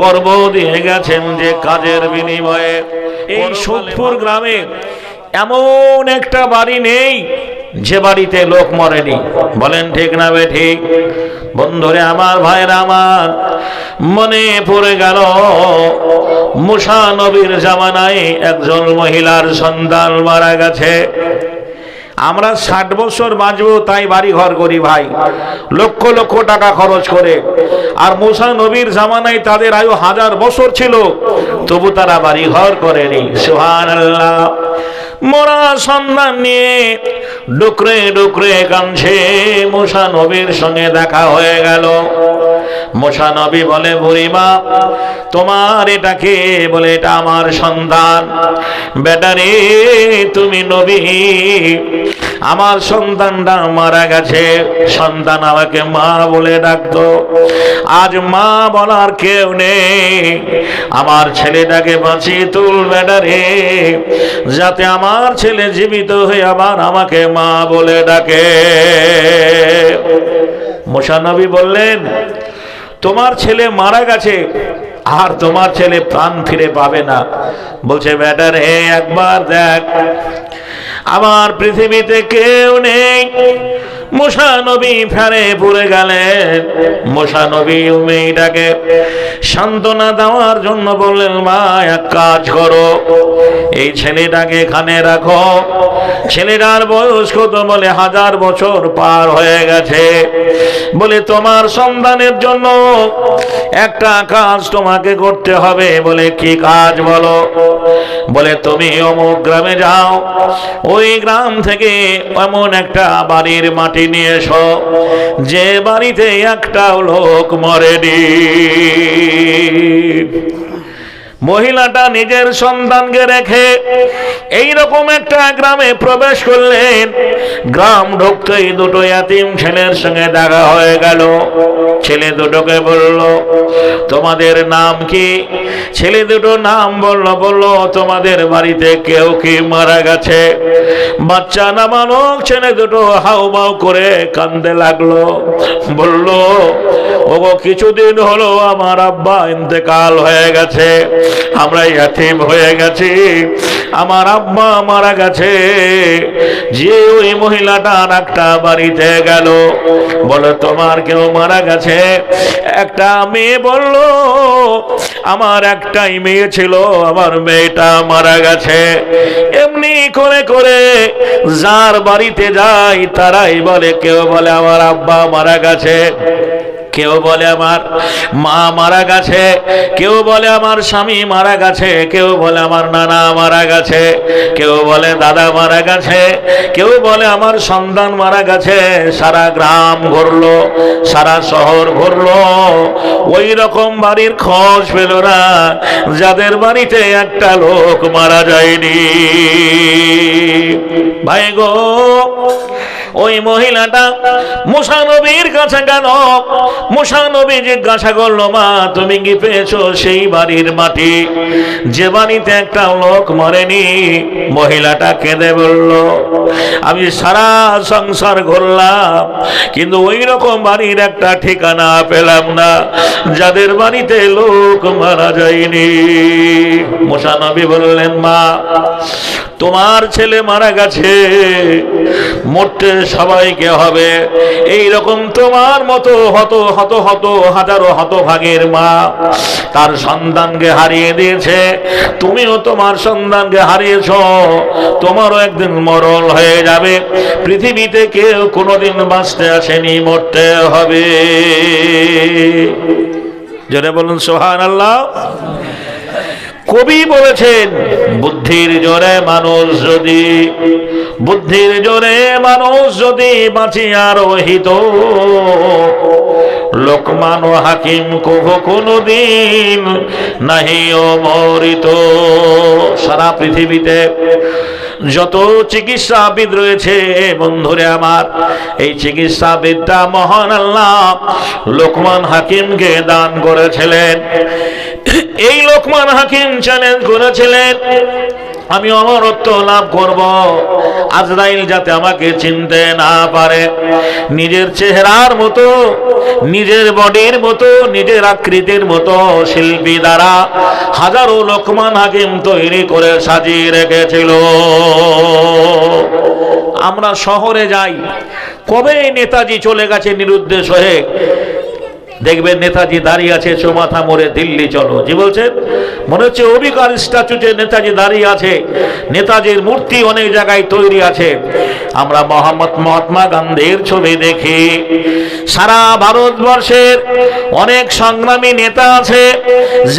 করব দিয়ে গেছেন যে কাজের বিনিময়ে। এই সোদপুর গ্রামে এমন একটা বাড়ি নেই যে বাড়িতে লোক মরেনি। বলেন ঠিক না বে ঠিক? বন্ধুরে আমার ভাইরা আমার মনে পড়ে গেল মুসা নবীর জামানায় একজন মহিলার সন্তান মারা গেছে। আমরা ষাট বছর বাঁচবো, তাই বাড়ি ঘর করি ভাই। লক্ষ লক্ষ টাকা খরচ করে। আর মুসা নবীর জামানায় তাদের আয়ু হাজার বছর ছিল, তবু তারা বাড়ি ঘর করেনি। সুহান মোরা সন্ধান নিয়ে ডুকরে ডুকরে কাঁদছে। মুসা নবীর সঙ্গে দেখা হয়ে গেল। মোসা নবী বলে বুড়িমা তোমার এটা কে বলে, এটা আমার সন্তান। বেটারে, তুমি নবী, আমার সন্তানটা মারা গেছে। সন্তান আমাকে মা বলে ডাকতো। আজ মা বলার কেউ নেই। আমার ছেলেটাকে বাঁচিয়ে তুল, বেটারে, যাতে আমার ছেলে জীবিত হয়ে আবার আমাকে মা বলে ডাকে। মোশানবী বললেন তোমার ছেলে মারা গেছে, আর তোমার ছেলে প্রাণ ফিরে পাবে না। বলছে, ব্যাটার হে একবার দেখ, আমার পৃথিবীতে কেউ নেই মুসা নবী ফেরে পড়ে গেলেন। মুসা নবী সান্ত্বনা দেওয়ার জন্য বললেন, মা, এক কাজ করো। এই ছেলেটাকে এখানে রাখো। ছেলেটার বয়স কত বলে হাজার বছর পার হয়ে গেছে। বলে, তোমার সন্তানের জন্য একটা কাজ তোমাকে করতে হবে। বলে, কি কাজ বলো? বলে, তুমি অমুক গ্রামে যাও। ওই গ্রাম থেকে এমন একটা বাড়ির মাটি নিয়ে এসো। যে বাড়িতে একটা লোক মরেনি মহিলাটা নিজের সন্তানকে রেখে এই রকম একটা গ্রামে প্রবেশ করলেন। গ্রাম ঢুকতেই দুটো ইয়াতিম ছেলের সঙ্গে দেখা হয়ে গেল। ছেলে দুটোকে বলল, তোমাদের নাম কি? ছেলে দুটো নাম বলল বলল, তোমাদের বাড়িতে কেউ কি মারা গেছে? বাচ্চা নামানো ছেলে দুটো হাউ মাউ করে কান্দে লাগল। বলল, ওগো, কিছুদিন হলো আমার আব্বা ইন্তেকাল হয়ে গেছে। আমরা ইয়াতিম হয়ে গেছি। আমার আব্বা মারা গেছে। যে ওই মহিলাটা আর একটা বাড়িতে গেল। বলে, তোমার কেউ মারা গেছে? একটা মেয়ে বলল, আমার একটাই মেয়ে ছিল, আমার মেয়েটা মারা গেছে। এমনি করে করে যার বাড়িতে যাই তারাই বলে, কেউ বলে আমার আব্বা মারা গেছে। কেউ বলে আমার মা মারা গেছে, কেউ বলে আমার স্বামী মারা গেছে, কেউ বলে আমার নানা মারা গেছে, কেউ বলে দাদা মারা গেছে, কেউ বলে আমার সন্তান মারা গেছে, সারা গ্রাম ঘুরলো, সারা শহর ঘুরলো। ওই রকম বাড়ির খোঁজ পেল না, যাদের বাড়িতে একটা লোক মারা যায়নি। ভাই গো ওই মহিলাটা মুসানবীর কাছে গেল। মুসানবী জিজ্ঞাসা করল, মা, তুমি কি পেয়েছ সেই বাড়ির মাটি? যে বাড়িতে একটা লোক মরেনি? মহিলাটা কেঁদে বলল, আমি সারা সংসার ঘুরলাম, কিন্তু ওই রকম বাড়ির একটা ঠিকানা পেলাম না। যাদের বাড়িতে লোক মারা যায়নি। মুসানবী বললেন, মা, তোমার ছেলে মারা গেছে। মরতে সবাইকে হবে। এই রকম তোমার মতো হত হত হত, হাজারো হতভাগের মা তার সন্তানকে হারিয়ে দিয়েছে। তুমিও তোমার সন্তানকে হারিয়েছ, তোমারও একদিন মরণ হয়ে যাবে। পৃথিবীতে কেউ কোনোদিন বাঁচতে আসেনি, মরতে হবে। জোরে বলুন সোহান আল্লাহ কবি বলেছেন বুদ্ধির জোরে মানুষ যদি বুদ্ধির জোরে মানুষ যদি বাঁচিয়া রহিত লোকমান ও হাকিম কভু কোনো দিন নাহি ও মরিত। সারা পৃথিবীতে যত চিকিৎসাবিদ রয়েছে, বন্ধুরে আমার, এই চিকিৎসাবিদ্যা মহান আল্লাহ লোকমান হাকিমকে দান করেছিলেন। এই লোকমান হাকিম চ্যালেঞ্জ করেছিলেন। আমি অমরত্ব লাভ করব। আজরাইল যাতে আমাকে চিনতে না পারে। নিজের চেহারার মতো, নিজের বডির মতো, নিজের আকৃতির মতো শিল্পী দ্বারা হাজারো লোকমান হাকিম তৈরি করে সাজিয়ে রেখেছিল। আমরা শহরে যাই কবে নেতাজি চলে গেছে নিরুদ্দেশ হয়ে? দেখবেন নেতাজি দাঁড়িয়ে আছে চৌমাথা মোড়ে, দিল্লি চলো। জি বলছেন? মনে হচ্ছে অবিকার স্ট্যাচুতে নেতাজি দাঁড়িয়ে আছে। নেতাজির মূর্তি অনেক জায়গায় তৈরি আছে। আমরা মোহাম্মদ মহাত্মা গান্ধীর ছবি দেখি। সারা ভারতবর্ষের অনেক সংগ্রামী নেতা আছে।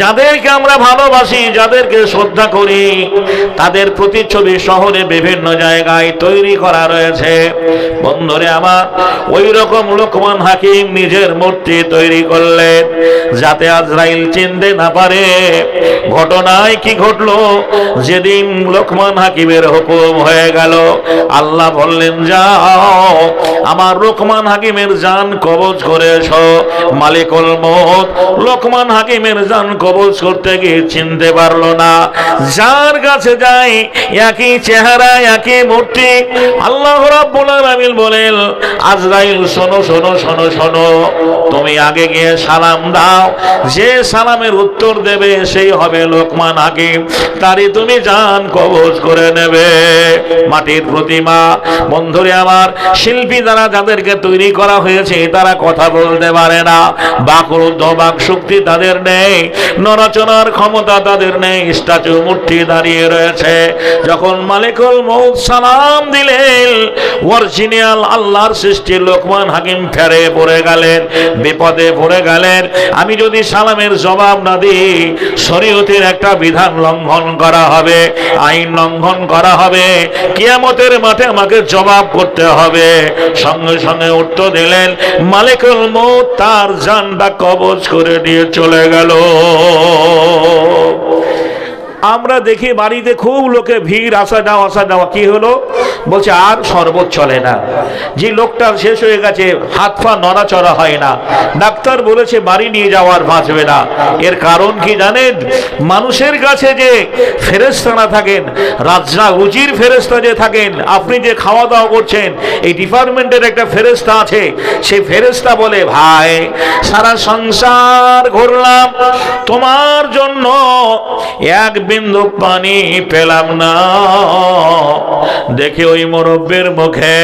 যাদেরকে আমরা ভালোবাসি, যাদেরকে শ্রদ্ধা করি, তাদের প্রতিচ্ছবি শহরে বিভিন্ন জায়গায় তৈরি করা রয়েছে। বন্ধুরে আমার ওই রকম লোকমান হাকিম নিজের মূর্তি তৈরি করলেন। যাতে আজরাইল চিনতে না পারে। ঘটনায় কি ঘটলো? যেদিন লোকমান হাকিমের হুকুম হয়ে গেল, আল্লাহ বললেন, যাও, আমার লোকমান হাকিমের জান কবজ করে এসো। মালিকুল মত লোকমান হাকিমের জান কবজ করতে গিয়ে চিনতে পারল না। যার কাছে যাই, একই চেহারা, একই মূর্তি, আল্লাহ রাব্বুল আলামিন বলেন, আজরাইল, শোনো শোনো শোনো শোনো, তুমি আগে গিয়ে সালাম দাও। যে সালামের উত্তর দেবে, সেই হবে লোকমান হাকিম। তারই তুমি জান কবজ করে নেবে। মাটির প্রতিমা, বন্ধুরে আমার, শিল্পী দ্বারা যাদেরকে তৈরি করা হয়েছে, তারা কথা বলতে পারে না। বাকরুদ্ধ বাক শক্তি তাদের নেই, নরচনার ক্ষমতা তাদের নেই, স্ট্যাচু মূর্তি দাঁড়িয়ে রয়েছে। যখন মালিকুল মৌত সালাম দিলেন অরিজিনাল আল্লাহর সৃষ্টি লোকমান হাকিম ফেরে পড়ে গেলেন, বিপদে পড়ে গেলেন। আমি যদি সালামের জবাব না দিই, শরীয়তের একটা বিধান লঙ্ঘন করা হবে, আইন লঙ্ঘন করা হবে। কিয়ামতের মাঠে আমাকে জবাব করতে হবে। সঙ্গে সঙ্গে উত্তর দিলেন, মালিকুল মৌত তার জানটা কবজ করে দিয়ে চলে গেল। আমরা দেখি বাড়িতে খুব লোকে ভিড়, আসা যাওয়া আসা যাওয়া। কি হলো? বলছে, আর শরবত চলে না। যে লোকটা শেষ হয়ে গেছে, হাত পা নড়াচড়া হয় না। ডাক্তার বলেছে, বাড়ি নিয়ে যাওয়ার বাঁচবে না। এর কারণ কি জানেন? মানুষের কাছে যে ফেরেস্তানা থাকেন, রাজরা উজির ফেরেস্তা যে থাকেন, আপনি যে খাওয়া দাওয়া করছেন, এই ডিপার্টমেন্টের একটা ফেরেস্তা আছে। সেই ফেরেস্তা বলে, ভাই, সারা সংসার ঘুরলাম, তোমার জন্য এক বিন্দু পানি পেলাম না। দেখে ওই মুরব্বের মুখে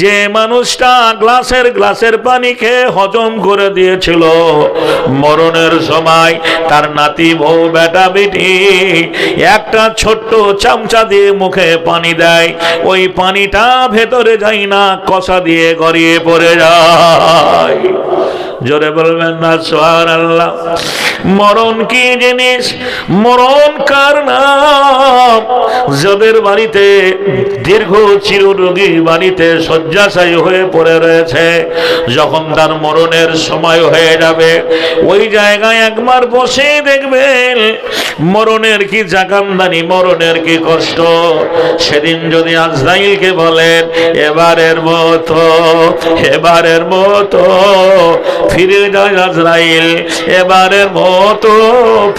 যে মানুষটা গ্লাসের গ্লাসের পানি খেয়ে হজম করে দিয়েছিল। মরণের সময় তার নাতি বউ বেটা বেটি একটা ছোট্ট চামচা দিয়ে মুখে পানি দেয়। ওই পানিটা ভেতরে যায় না, কষা দিয়ে গড়িয়ে পড়ে যায়। জোরে বলবেন না সোহার আল্লাহ মরণ কি জিনিস? মরণ কার নাম? যাদের বাড়িতে দীর্ঘ চিররোগী বাড়িতে শয্যাশায়ী হয়ে পড়ে রয়েছে, যখন তার মরণের সময় হয়ে যাবে, ওই জায়গায় একবার বসে দেখবেন, মরণের কি জাকান্দানি মরণের কি কষ্ট। সেদিন যদি আজরাইলকে বলেন, এবারের মতো এবারের মতো ফিরে যায় আজরাইল এবারের মতো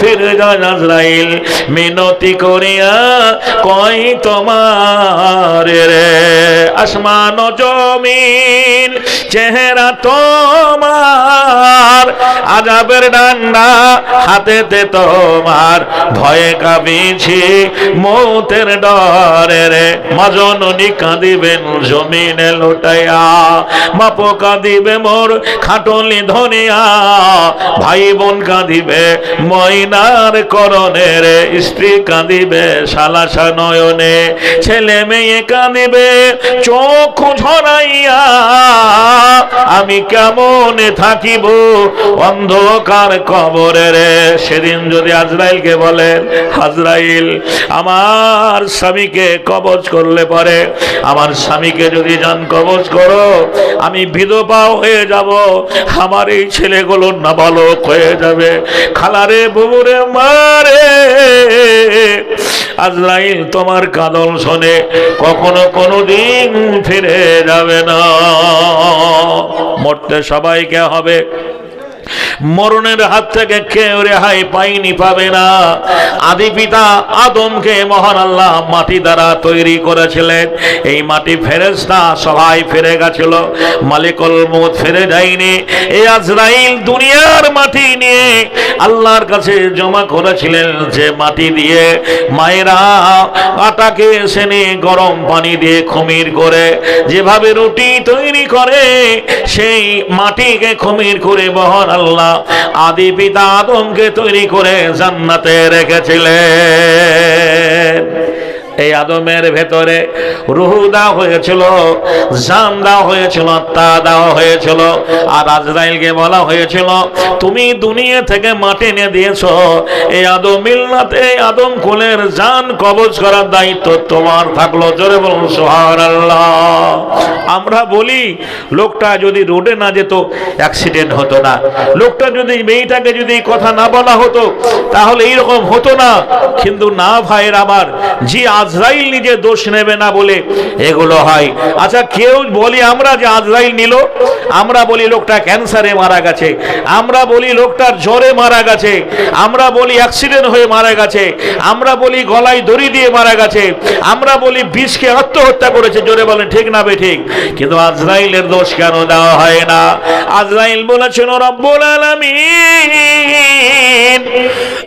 ফিরে যায় আজরাইল মিনতি করিয়া কই তোমার রে? আসমান জমিন, চেহারা তোমার, আজাবের ডান্ডা হাতেতে তোমার, ভয়ে কাঁপিছি মৌতের ডরে রে। মাজননী কাঁদিবেন জমিনে লোটাইয়া বাপ কাঁদিবে মোর খাটলি ধনিয়া ভাই বোন কাঁদিবে, ময়নার করণের স্ত্রী কাঁদিবে সালাসা নয়নে, ছেলে মেয়ে কাঁদিবে, চোখ ঝরাইয়া আমি কেমন থাকিব? অন্ধকার কবরে রে। সেদিন যদি আজরাইলকে বলেন আজরাইল, আমার স্বামীকে কবজ করলে পরে, আমার স্বামীকে যদি যান কবজ করো, আমি বিধবাও হয়ে যাব, আমার এই ছেলেগুলো নাবালক হয়ে যাবে। খালারে, বুবুরে, মারে আজরাইল তোমার কাদল শোনে কখনো কোনো দিন ফিরে যাবে না। মরতে সবাইকে হবে মরণের হাত থেকে কেউ রেহাই পাইনি পাবে না। আদি পিতা আদমকে মহান আল্লাহ মাটি দ্বারা তৈরি করেছিলেন। এই মাটি ফেরেস্তা সবাই ফিরে গেছিল। মালিকল মত ফিরে যায়নি। এই আজরাইল দুনিয়ার মাটি নিয়ে আল্লাহর কাছে জমা করেছিলেন যে মাটি দিয়ে মায়েরা আটাকে সেনে গরম পানি দিয়ে খমির করে যেভাবে রুটি তৈরি করে, সেই মাটিকে খমির করে বহন আল্লাহ আদি পিতা আদমকে তৈরি করে জান্নাতে রেখেছিলেন। এই আদমের ভেতরে রুহু দেওয়া হয়েছিল, জান দেওয়া হয়েছিল তা দেওয়া হয়েছিল, আর আজরাইলকে বলা হয়েছিল, তুমি দুনিয়া থেকে মাটি এনে দিয়েছ। এই আদম মিল্লাতে আদম কুলের জান কবজ করার দায়িত্ব তোমার থাকল। জোরে বলুন সোহার আমরা বলি, লোকটা যদি রোডে না যেত, অ্যাক্সিডেন্ট হতো না। লোকটা যদি, মেয়েটাকে যদি কথা না বলা হতো, তাহলে এইরকম হতো না। কিন্তু না ভাইয়ের আমার জি আজরাইল নিজে দোষ নেবে না বলে এগুলো হয়। আচ্ছা কেউ বলি, আমরা যে আজরাইল নিল, আমরা বলি লোকটা ক্যান্সারে মারা গেছে, আমরা বলি লোকটার জ্বরে মারা গেছে, আমরা বলি অ্যাক্সিডেন্ট হয়ে মারা গেছে, আমরা বলি গলায় দড়ি দিয়ে মারা গেছে, আমরা বলি বিষকে আত্মহত্যা করেছে। জোরে বলেন, ঠিক না ঠিক। কিন্তু আজরাইলের দোষ কেন দেওয়া হয় না? আজরাইল বলেছেন, রব্বুল আলামিন